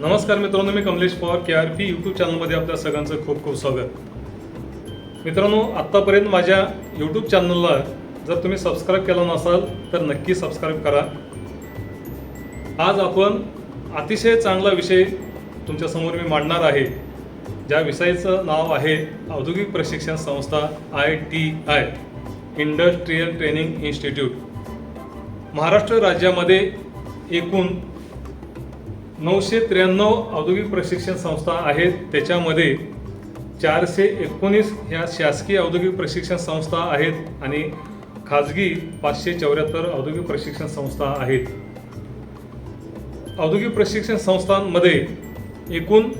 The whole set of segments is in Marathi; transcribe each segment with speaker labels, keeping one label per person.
Speaker 1: नमस्कार मित्रांनो मी Kamlesh Pawar K R P YouTube चॅनलमध्ये आपल्या सगळ्यांचं खूप खूप स्वागत. मित्रांनो आत्तापर्यंत माझ्या यूट्यूब चॅनलला जर तुम्ही सबस्क्राईब केलं नसाल तर नक्की सबस्क्राईब करा. आज आपण अतिशय चांगला विषय तुमच्यासमोर मी मांडणार आहे. ज्या विषयाचं नाव आहे औद्योगिक प्रशिक्षण संस्था I T I industrial training institute Maharashtra राज्यामध्ये एकूण नऊशे त्र्याण्णव औद्योगिक प्रशिक्षण संस्था आहेत. त्याच्यामध्ये चारशे एकोणीस ह्या शासकीय औद्योगिक प्रशिक्षण संस्था आहेत आणि खाजगी पाचशे चौऱ्याहत्तर औद्योगिक प्रशिक्षण संस्था आहेत. औद्योगिक प्रशिक्षण संस्थांमध्ये एकूण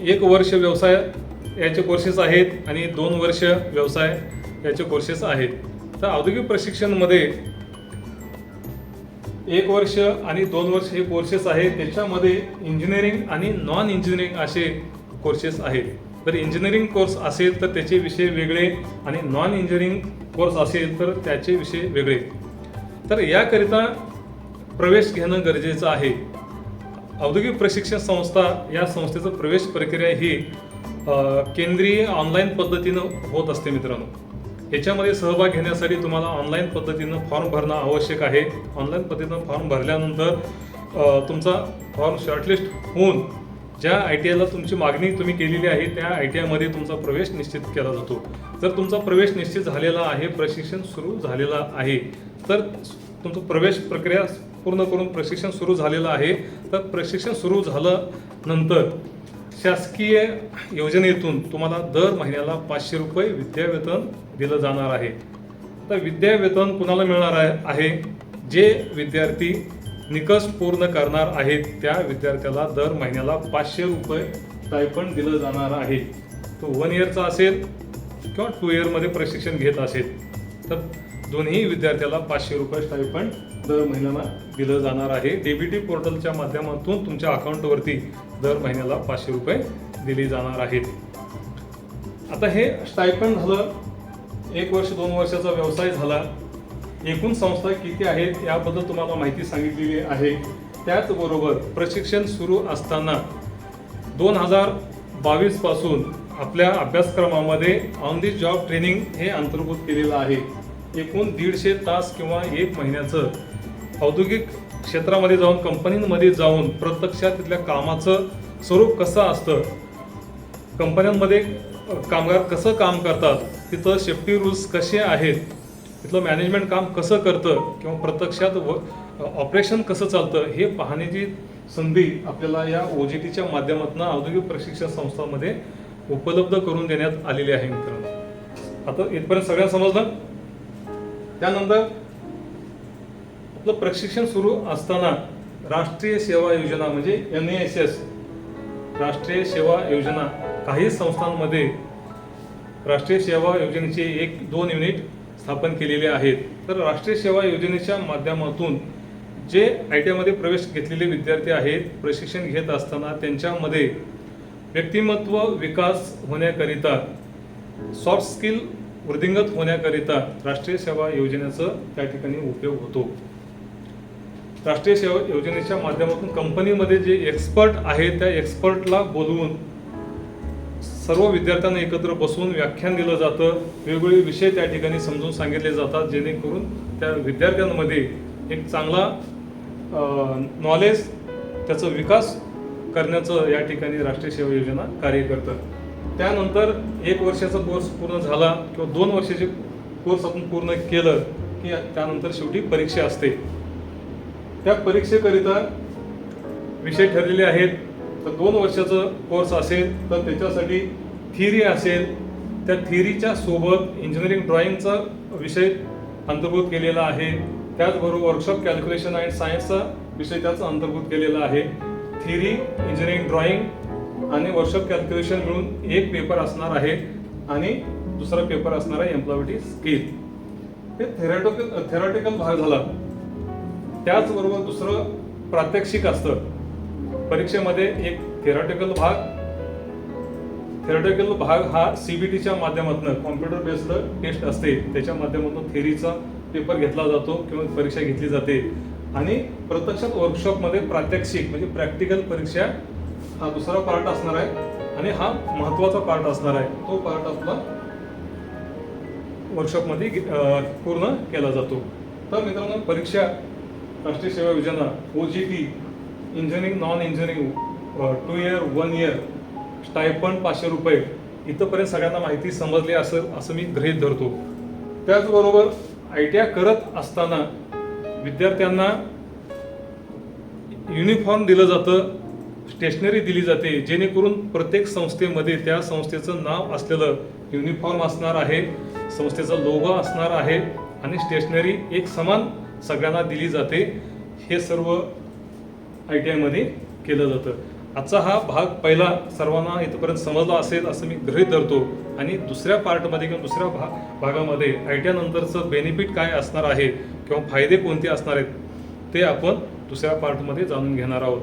Speaker 1: एक वर्ष व्यवसाय याचे कोर्सेस आहेत आणि दोन वर्ष व्यवसाय याचे कोर्सेस आहेत. तर औद्योगिक प्रशिक्षणमध्ये एक वर्ष आणि दोन वर्ष हे कोर्सेस आहेत. त्याच्यामध्ये इंजिनिअरिंग आणि नॉन इंजिनिअरिंग असे कोर्सेस आहेत. तर इंजिनिअरिंग कोर्स असेल तर त्याचे विषय वेगळे आणि नॉन इंजिनिअरिंग कोर्स असेल तर त्याचे विषय वेगळे. तर याकरिता प्रवेश घेणं गरजेचं आहे. औद्योगिक प्रशिक्षण संस्था या संस्थेचं प्रवेश प्रक्रिया ही केंद्रीय ऑनलाईन पद्धतीनं होत असते मित्रांनो. याच्यामध्ये सहभाग घेण्यासाठी तुम्हाला ऑनलाईन पद्धतीनं फॉर्म भरणं आवश्यक आहे. ऑनलाईन पद्धतीनं फॉर्म भरल्यानंतर तुमचा फॉर्म शॉर्टलिस्ट होऊन ज्या आय टी आयला तुमची मागणी तुम्ही केलेली आहे त्या आय टी आयमध्ये तुमचा प्रवेश निश्चित केला जातो. जर तुमचा प्रवेश निश्चित झालेला आहे प्रशिक्षण सुरू झालेला आहे तर तुमचं प्रवेश प्रक्रिया पूर्ण करून प्रशिक्षण सुरू झालेलं आहे. तर प्रशिक्षण सुरू झालं नंतर शासकीय योजनेतून तुम्हाला दर महिन्याला पाचशे रुपये विद्यावेतन दिलं जाणार आहे. तर विद्यावेतन कुणाला मिळणार आहे? जे विद्यार्थी निकष पूर्ण करणार आहेत त्या विद्यार्थ्याला दर महिन्याला पाचशे रुपये स्टायपंड दिलं जाणार आहे. तो वन इयरचा असेल किंवा टू इयरमध्ये प्रशिक्षण घेत असेल. तर दोन्ही विद्यार्थ्याला पाचशे रुपये स्टायपंड दर महिन्याला दिलं जाणार आहे. डीबीटी पोर्टलच्या माध्यमातून तुमच्या अकाउंटवरती दर महिन्याला पाचशे रुपये दिली जाणार आहेत. आता हे स्टायपंड झालं. एक वर्ष दोन वर्षाचा व्यवसाय झाला. एकूण संस्था किती आहेत याबद्दल तुम्हाला माहिती सांगितलेली आहे. त्याचबरोबर प्रशिक्षण सुरू असताना दोन हजार बावीसपासून आपल्या अभ्यासक्रमामध्ये ऑन दी जॉब ट्रेनिंग हे अंतर्भूत केलेलं आहे. एकूण दीडशे तास किंवा एक महिन्याचं औद्योगिक क्षेत्रामध्ये जाऊन कंपनीमध्ये जाऊन प्रत्यक्षात तिथल्या कामाचं स्वरूप कसं असतं कंपन्यांमध्ये कामगार कसं काम करतात तिथं सेफ्टी रूल्स कसे आहेत तिथलं मॅनेजमेंट काम कसं करतं किंवा प्रत्यक्षात व ऑपरेशन कसं चालतं हे पाहण्याची संधी आपल्याला या ओ जी टीच्या माध्यमातून औद्योगिक प्रशिक्षण संस्थांमध्ये उपलब्ध करून देण्यात आलेली आहे मित्रांनो. आता इथपर्यंत सगळ्यांना समजलं? त्यानंतर आपलं प्रशिक्षण सुरू असताना राष्ट्रीय सेवा योजना म्हणजे एन एस एस राष्ट्रीय सेवा योजना. काही संस्थांमध्ये राष्ट्रीय सेवा योजनेचे एक दोन युनिट स्थापन केलेले आहेत. तर राष्ट्रीय सेवा योजनेच्या माध्यमातून जे आय टी आयमध्ये प्रवेश घेतलेले विद्यार्थी आहेत प्रशिक्षण घेत असताना त्यांच्यामध्ये व्यक्तिमत्व विकास होण्याकरिता सॉफ्ट स्किल वृद्धिंगत होण्याकरिता राष्ट्रीय सेवा योजनेचा त्या ठिकाणी उपयोग होतो. राष्ट्रीय सेवा योजनेच्या माध्यमातून कंपनीमध्ये जे एक्सपर्ट आहेत त्या एक्सपर्टला बोलवून सर्व विद्यार्थ्यांना एकत्र बसवून व्याख्यान दिलं जातं. वेगवेगळे विषय त्या ठिकाणी समजून सांगितले जातात जेणेकरून त्या विद्यार्थ्यांमध्ये एक चांगला नॉलेज त्याचा विकास करण्याचं या ठिकाणी राष्ट्रीय सेवा योजना कार्य करतं. त्यानंतर एक वर्षाचा कोर्स पूर्ण झाला किंवा दोन वर्षाचे कोर्स आपण पूर्ण केलं की त्यानंतर शेवटी परीक्षा असते. त्या परीक्षेकरिता विषय ठरलेले आहेत. तर दोन वर्षाचं कोर्स असेल तर त्याच्यासाठी थिअरी असेल. त्या थिअरीच्या सोबत इंजिनिअरिंग ड्रॉइंगचा विषय अंतर्भूत केलेला आहे. त्याचबरोबर वर्कशॉप कॅल्क्युलेशन अँड सायन्सचा विषय त्याचा अंतर्भूत केलेला आहे. थिअरी इंजिनिअरिंग ड्रॉइंग आणि वर्कशॉप कॅल्क्युलेशन मिळून एक पेपर असणार आहे आणि दुसरा पेपर असणार आहे एम्प्लॉयबिलिटी स्किल हे थेरॅटिकल थेरॉटिकल भाग झाला. त्याचबरोबर दुसरं प्रात्यक्षिक असतं. परीक्षेमध्ये एक थेरॉटिकल भाग. थेरॉटिकल भाग हा सीबीटीच्या माध्यमातून कॉम्प्युटर बेस्ड टेस्ट असते. त्याच्या माध्यमातून थेरीचा पेपर घेतला जातो किंवा परीक्षा घेतली जाते. आणि प्रत्यक्षात वर्कशॉपमध्ये प्रात्यक्षिक म्हणजे प्रॅक्टिकल परीक्षा हा दुसरा पार्ट असणार आहे आणि हा महत्त्वाचा पार्ट असणार आहे. तो पार्ट आपला वर्कशॉपमध्ये घे- पूर्ण केला जातो. तर मित्रांनो परीक्षा राष्ट्रीय सेवा योजना O J T engineering non engineering two year one year stipend पाचशे रुपये इथंपर्यंत सगळ्यांना माहिती समजली असेल असं मी गृहीत धरतो. त्याचबरोबर आय टी आय करत असताना विद्यार्थ्यांना युनिफॉर्म दिलं जातं. स्टेशनरी दिली जाते जेणेकरून प्रत्येक संस्थेमध्ये त्या संस्थेचं नाव असलेलं युनिफॉर्म असणार आहे संस्थेचा लोगो असणार आहे आणि स्टेशनरी एक समान सगळ्यांना दिली जाते. हे सर्व आय टी आयमध्ये केलं जातं. आजचा हा भाग पहिला सर्वांना इथपर्यंत समजला असेल असं मी गृहीत धरतो. आणि दुसऱ्या पार्टमध्ये किंवा दुसऱ्या भा भागामध्ये आय टी आयनंतरचं बेनिफिट काय असणार आहे किंवा फायदे कोणते असणार आहेत ते आपण दुसऱ्या पार्टमध्ये जाणून घेणार आहोत.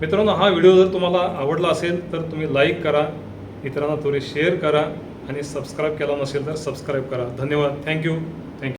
Speaker 1: मित्रांनो हा व्हिडिओ जर तुम्हाला आवडला असेल तर तुम्ही लाईक करा इतरांना थोडे शेअर करा आणि सबस्क्राईब केला नसेल तर सबस्क्राईब करा. धन्यवाद. Thank you thank you